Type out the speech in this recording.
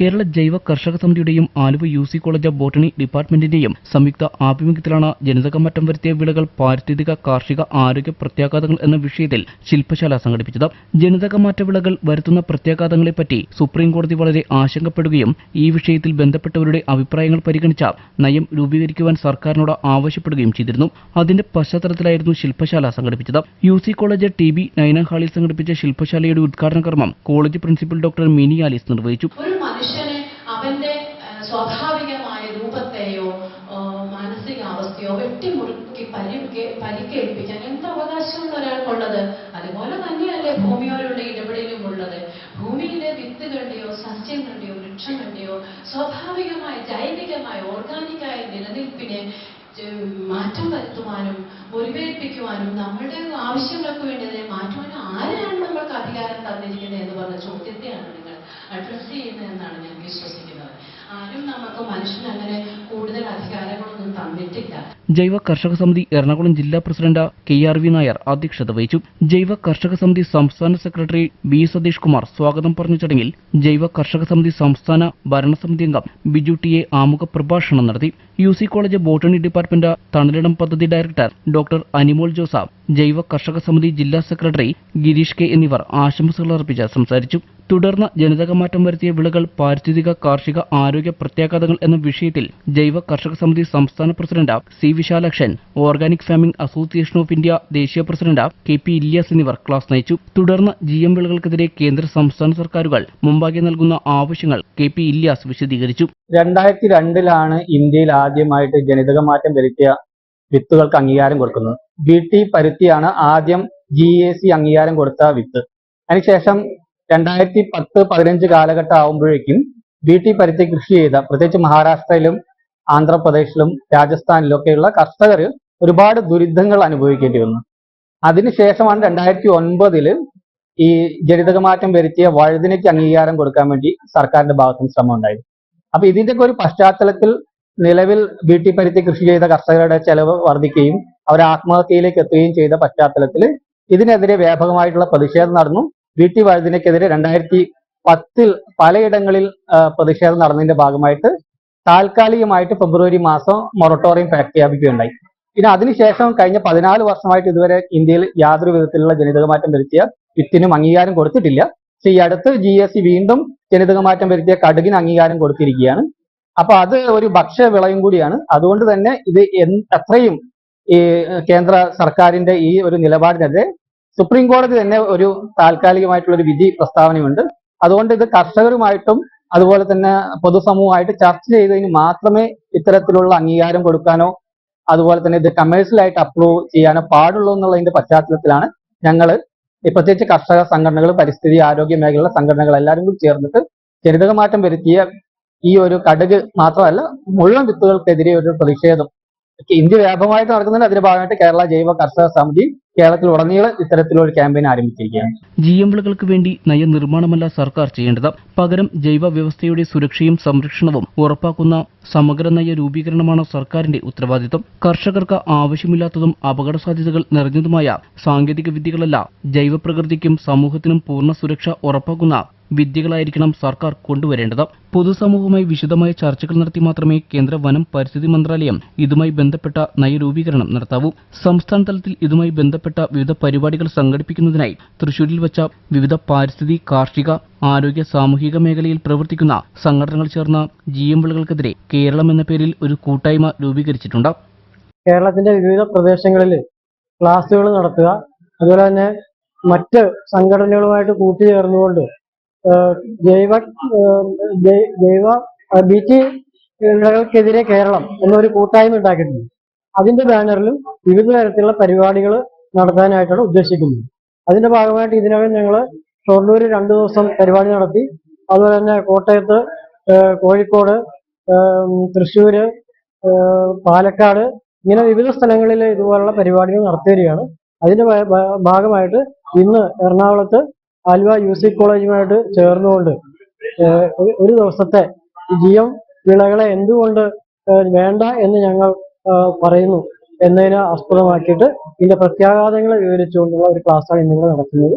കേരള ജൈവ കർഷക സമിതിയുടെയും Aluva U C college of botany ഡിപ്പാർട്ട്മെന്റിന്റെയും സംയുക്ത ആഭിമുഖ്യത്തിലാണ് ജനിതകമാറ്റം വരുത്തിയ വിളകൾ പാരിസ്ഥിതിക കാർഷിക ആരോഗ്യ പ്രത്യാഘാതങ്ങൾ എന്ന വിഷയത്തിൽ ശില്പശാല സംഘടിപ്പിച്ചത്. ജനിതകമാറ്റ വിളകൾ വരുത്തുന്ന പ്രത്യാഘാതങ്ങളെപ്പറ്റി സുപ്രീം കോടതി വളരെ ആശങ്കപ്പെടുകയും ഈ വിഷയത്തിൽ ബന്ധപ്പെട്ടവരുടെ അഭിപ്രായങ്ങൾ പരിഗണിച്ച നയം രൂപീകരിക്കുവാൻ സർക്കാരിനോട് ആവശ്യപ്പെടുകയും ചെയ്തിരുന്നു. അതിന്റെ പശ്ചാത്തലത്തിലായിരുന്നു ശില്പശാല സംഘടിപ്പിച്ചത്. U C college T B നയനഹാളിൽ സംഘടിപ്പിച്ച ശില്പശാലയുടെ ഉദ്ഘാടന കർമ്മം college principal doctor Mini Alice നിർവഹിച്ചു അവന്റെ സ്വാഭാവികമായ രൂപത്തെയോ മാനസികാവസ്ഥയോ വെട്ടിമുറുക്കി പരി പരിക്കേൽപ്പിക്കാൻ എന്ത് അവകാശമുള്ള ഒരാൾക്കുള്ളത്? അതുപോലെ തന്നെയല്ലേ ഭൂമിയോടുള്ള ഇടപെടലും ഉള്ളത് ഭൂമിയിലെ വിത്തുകളുടെയോ സസ്യങ്ങളുടെയോ വൃക്ഷങ്ങളുടെയോ സ്വാഭാവികമായ ജൈവികമായ ഓർഗാനിക്കായ നിലനിൽപ്പിനെ മാറ്റം വരുത്തുവാനും മുറിവേൽപ്പിക്കുവാനും നമ്മളുടെ ആവശ്യങ്ങൾക്ക് വേണ്ടി അതിനെ മാറ്റുവാനും ആരാണ് നമ്മൾക്ക് അധികാരം തന്നിരിക്കുന്നത് എന്ന് പറഞ്ഞ ചോദ്യത്തെയാണ് നിങ്ങൾ അഡ്രസ് ചെയ്യുന്നതെന്നാണ് ഞാൻ വിശ്വസിക്കുന്നത്. ആരും നമുക്ക് മനുഷ്യന് അങ്ങനെ കൂടുതൽ അധികാരങ്ങളൊന്നും തന്നിട്ടില്ല. ജൈവ കർഷക സമിതി എറണാകുളം ജില്ലാ president K R V Nair അധ്യക്ഷത വഹിച്ചു. ജൈവ കർഷക സമിതി സംസ്ഥാന സെക്രട്ടറി ബി സതീഷ് കുമാർ സ്വാഗതം പറഞ്ഞ ചടങ്ങിൽ ജൈവ കർഷക സമിതി സംസ്ഥാന ഭരണസമിതി അംഗം ബിജു ടി എ ആമുഖ പ്രഭാഷണം നടത്തി. U C college botany department തണലിടം പദ്ധതി ഡയറക്ടർ ഡോക്ടർ അനിമോൾ ജോസഫ് ജൈവ കർഷക സമിതി ജില്ലാ സെക്രട്ടറി ഗിരീഷ് കെ എന്നിവർ ആശംസകൾ അർപ്പിച്ച് സംസാരിച്ചു. തുടർന്ന് ജനിതക മാറ്റം വരുത്തിയ വിളകൾ പാരിസ്ഥിതിക കാർഷിക ആരോഗ്യ പ്രത്യാഘാതങ്ങൾ എന്ന വിഷയത്തിൽ ജൈവ കർഷക സമിതി സംസ്ഥാന president C Visalakshan organic farming association of India ദേശീയ പ്രസിഡന്റ് കെ പി ഇല്യാസ് എന്നിവർ ക്ലാസ് നയിച്ചു. തുടർന്ന് ജി എം വിളകൾക്കെതിരെ കേന്ദ്ര സംസ്ഥാന സർക്കാരുകൾ മുമ്പാകെ നൽകുന്ന ആവശ്യങ്ങൾ കെ പി ഇല്യാസ് വിശദീകരിച്ചു. രണ്ടായിരത്തി രണ്ടിലാണ് ഇന്ത്യയിൽ ആദ്യമായിട്ട് ജനിതക മാറ്റം വരുത്തിയ വിത്തുകൾക്ക് അംഗീകാരം കൊടുക്കുന്നത്. ബി ടി പരുത്തിയാണ് ആദ്യം ജി എ സി അംഗീകാരം കൊടുത്ത വിത്ത്. അതിനുശേഷം രണ്ടായിരത്തി പത്ത് പതിനഞ്ച് കാലഘട്ടം ആവുമ്പോഴേക്കും ബി ടി പരുത്തി കൃഷി ചെയ്ത പ്രത്യേകിച്ച് മഹാരാഷ്ട്രയിലും ആന്ധ്രാപ്രദേശിലും രാജസ്ഥാനിലും ഒക്കെയുള്ള കർഷകർ ഒരുപാട് ദുരിതങ്ങൾ അനുഭവിക്കേണ്ടി വന്നു. അതിനുശേഷമാണ് രണ്ടായിരത്തി ഒൻപതിൽ ഈ ജനിതകമാറ്റം വരുത്തിയ വഴുതിനയ്ക്ക് അംഗീകാരം കൊടുക്കാൻ വേണ്ടി സർക്കാരിന്റെ ഭാഗത്തുനിന്ന് ശ്രമം ഉണ്ടായത് അപ്പൊ ഇതിന്റെയൊക്കെ ഒരു പശ്ചാത്തലത്തിൽ നിലവിൽ ടി പരുത്തി കൃഷി ചെയ്ത കർഷകരുടെ ചെലവ് വർദ്ധിക്കുകയും അവർ ആത്മഹത്യയിലേക്ക് എത്തുകയും ചെയ്ത പശ്ചാത്തലത്തിൽ ഇതിനെതിരെ വ്യാപകമായിട്ടുള്ള പ്രതിഷേധം നടന്നു. ബി ടി വഴുതിനയ്ക്കെതിരെ രണ്ടായിരത്തി പത്തിൽ പലയിടങ്ങളിൽ പ്രതിഷേധം നടന്നതിന്റെ ഭാഗമായിട്ട് താൽക്കാലികമായിട്ട് ഫെബ്രുവരി മാസം മൊറട്ടോറിയം പ്രഖ്യാപിക്കുകയുണ്ടായി. പിന്നെ അതിനുശേഷം കഴിഞ്ഞ പതിനാല് വർഷമായിട്ട് ഇതുവരെ ഇന്ത്യയിൽ യാതൊരു വിധത്തിലുള്ള ജനിതക മാറ്റം വരുത്തിയ വിത്തിനും അംഗീകാരം കൊടുത്തിട്ടില്ല. പക്ഷെ ഈ അടുത്ത് ജി എസ് സി വീണ്ടും ജനിതക മാറ്റം വരുത്തിയ കടുകിന് അംഗീകാരം കൊടുത്തിരിക്കുകയാണ്. അപ്പൊ അത് ഒരു ഭക്ഷ്യ വിളയും കൂടിയാണ്. അതുകൊണ്ട് തന്നെ ഇത് എത്രയും ഈ കേന്ദ്ര സർക്കാരിന്റെ ഈ ഒരു നിലപാടിനെതിരെ സുപ്രീം കോടതി തന്നെ ഒരു താൽക്കാലികമായിട്ടുള്ള ഒരു വിധി പ്രസ്താവനയുണ്ട്. അതുകൊണ്ട് ഇത് കർഷകരുമായിട്ടും അതുപോലെ തന്നെ പൊതുസമൂഹമായിട്ട് ചർച്ച ചെയ്തതിന് മാത്രമേ ഇത്തരത്തിലുള്ള അംഗീകാരം കൊടുക്കാനോ അതുപോലെ തന്നെ ഇത് കമേഴ്സ്യലായിട്ട് അപ്രൂവ് ചെയ്യാനോ പാടുള്ളൂ എന്നുള്ളതിന്റെ പശ്ചാത്തലത്തിലാണ് ഞങ്ങൾ പ്രത്യേകിച്ച് കർഷക സംഘടനകൾ പരിസ്ഥിതി ആരോഗ്യ മേഖലയിലെ സംഘടനകൾ എല്ലാവരും കൂടി ചേർന്നിട്ട് ജനിതകമാറ്റം വരുത്തിയ ഈ ഒരു കടുക് മാത്രമല്ല മുഴുവൻ വിത്തുകൾക്കെതിരെ ഒരു പ്രതിഷേധം. ഇന്ത്യ വ്യാപകമായിട്ട് നടക്കുന്നുണ്ട് അതിന്റെ ഭാഗമായിട്ട് കേരള ജൈവ കർഷക സമിതി കേരളത്തിൽ ഉടനീളം ഇത്തരത്തിലൊരു ക്യാമ്പയിൻ ആരംഭിച്ചിരിക്കുകയാണ്. ജി എം വിളകൾക്ക് വേണ്ടി നയനിർമ്മാണമല്ല സർക്കാർ ചെയ്യേണ്ടത്. പകരം ജൈവ വ്യവസ്ഥയുടെ സുരക്ഷയും സംരക്ഷണവും ഉറപ്പാക്കുന്ന സമഗ്ര നയ രൂപീകരണമാണ് സർക്കാരിന്റെ ഉത്തരവാദിത്വം. കർഷകർക്ക് ആവശ്യമില്ലാത്തതും അപകട സാധ്യതകൾ നിറഞ്ഞതുമായ സാങ്കേതിക വിദ്യകളല്ല ജൈവപ്രകൃതിക്കും സമൂഹത്തിനും പൂർണ സുരക്ഷ ഉറപ്പാക്കുന്ന വിദ്യകളായിരിക്കണം സർക്കാർ കൊണ്ടുവരേണ്ടത്. പൊതുസമൂഹവുമായി വിശദമായ ചർച്ചകൾ നടത്തി മാത്രമേ കേന്ദ്ര വനം പരിസ്ഥിതി മന്ത്രാലയം ഇതുമായി ബന്ധപ്പെട്ട നയരൂപീകരണം നടത്താവൂ. സംസ്ഥാന തലത്തിൽ ഇതുമായി ബന്ധപ്പെട്ട വിവിധ പരിപാടികൾ സംഘടിപ്പിക്കുന്നതിനായി തൃശൂരിൽ വച്ച വിവിധ പാരിസ്ഥിതി കാർഷിക ആരോഗ്യ സാമൂഹിക മേഖലയിൽ പ്രവർത്തിക്കുന്ന സംഘടനകൾ ചേർന്ന ജി എം വിളകൾക്കെതിരെ കേരളം എന്ന പേരിൽ ഒരു കൂട്ടായ്മ രൂപീകരിച്ചിട്ടുണ്ട്. കേരളത്തിന്റെ വിവിധ പ്രദേശങ്ങളിൽ ക്ലാസുകൾ നടത്തുക അതുപോലെ തന്നെ മറ്റ് സംഘടനകളുമായിട്ട് കൂട്ടുചേർന്നുകൊണ്ട് ജൈവ ജൈവ ബി ടി വിളകൾക്കെതിരെ കേരളം എന്നൊരു കൂട്ടായ്മ ഉണ്ടാക്കിയിട്ടുണ്ട്. അതിന്റെ ബാനറിലും വിവിധ തരത്തിലുള്ള പരിപാടികൾ നടത്താനായിട്ടാണ് ഉദ്ദേശിക്കുന്നത്. അതിന്റെ ഭാഗമായിട്ട് ഇതിനകം ഞങ്ങൾ ഷൊർണൂർ രണ്ടു ദിവസം പരിപാടി നടത്തി. അതുപോലെ തന്നെ കോട്ടയത്ത് കോഴിക്കോട് തൃശ്ശൂര് പാലക്കാട് ഇങ്ങനെ വിവിധ സ്ഥലങ്ങളിൽ ഇതുപോലുള്ള പരിപാടികൾ നടത്തി വരികയാണ് അതിന്റെ ഭാഗമായിട്ട് ഇന്ന് എറണാകുളത്ത് ആലുവ യു സി കോളേജുമായിട്ട് ചേർന്നുകൊണ്ട് ഒരു- ദിവസത്തെ ജി എം വിളകളെ എന്തുകൊണ്ട് വേണ്ട എന്ന് ഞങ്ങൾ പറയുന്നു എന്നതിനെ ആസ്പദമാക്കിയിട്ട് ഇതിന്റെ പ്രത്യാഘാതങ്ങളെ വിവരിച്ചുകൊണ്ടുള്ള ഒരു ക്ലാസ്സാണ് ഇന്ന് നടക്കുന്നത്